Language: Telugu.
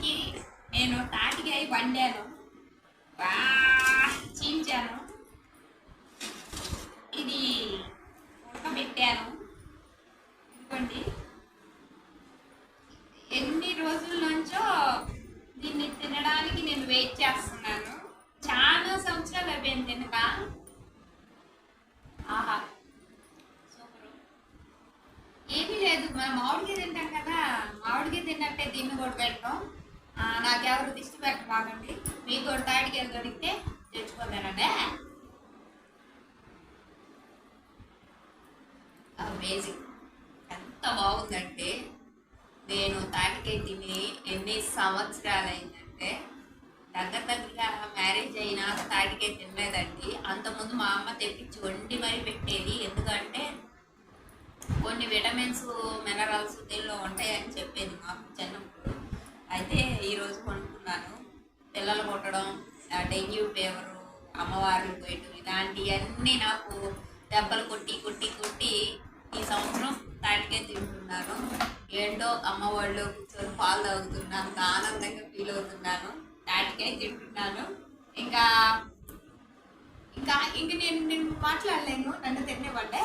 మొత్తానికి నేను తాటికాయ వండాను బాగా చీల్చాను ఇది ఉడకబెట్టాను. ఇదిగోండి. ఎన్ని రోజుల నుంచో దీన్ని తినడానికి నేను వెయిట్ చేస్తున్నాను. చాలా సంవత్సరాలు అయిపోయింది తినక. ఆహా సూపర్. ఏమీ లేదు మనం మామిడికాయ తింటాం కదా. మామిడికాయ తిన్నట్టే దీన్ని కూడా పెట్టాం నాకెవరు దిష్టి పెట్టమాకండి మీకు కూడా తాటికాయలు దొరికితే తెచ్చుకోలేనండి అమేజింగ్ ఎంత బాగుందంటే నేను తాటికాయ తిని ఎన్ని సంవత్సరాలు అయిందంటే దగ్గర దగ్గరగా మ్యారేజ్ అయినా తాటికాయ తినలేదండి. అంతకుముందు మా అమ్మ తెప్పించి వండి మరీ పెట్టేది. ఎందుకంటే కొన్ని విటమిన్స్ మినరల్స్ దీనిలో ఉంటాయని చెప్పేది. రోజు కొనుక్కున్నాను. పిల్లలు కొట్టడం డెంగ్యూ ఫీవరు అమ్మవార్లు పోయటం ఇలాంటివన్నీ నాకు దెబ్బలు కొట్టి కొట్టి కొట్టి ఈ సంవత్సరం తాటికే తింటున్నాను. ఏంటో అమ్మ వాళ్ళు కూర్చొని పాలు తాగుతున్నాను ఆనందంగా ఫీల్ అవుతున్నాను. తాటికాయ తింటున్నాను. ఇంకా ఇంకా ఇంక నేను నేను మాట్లాడలేను. నన్ను తినేవాడే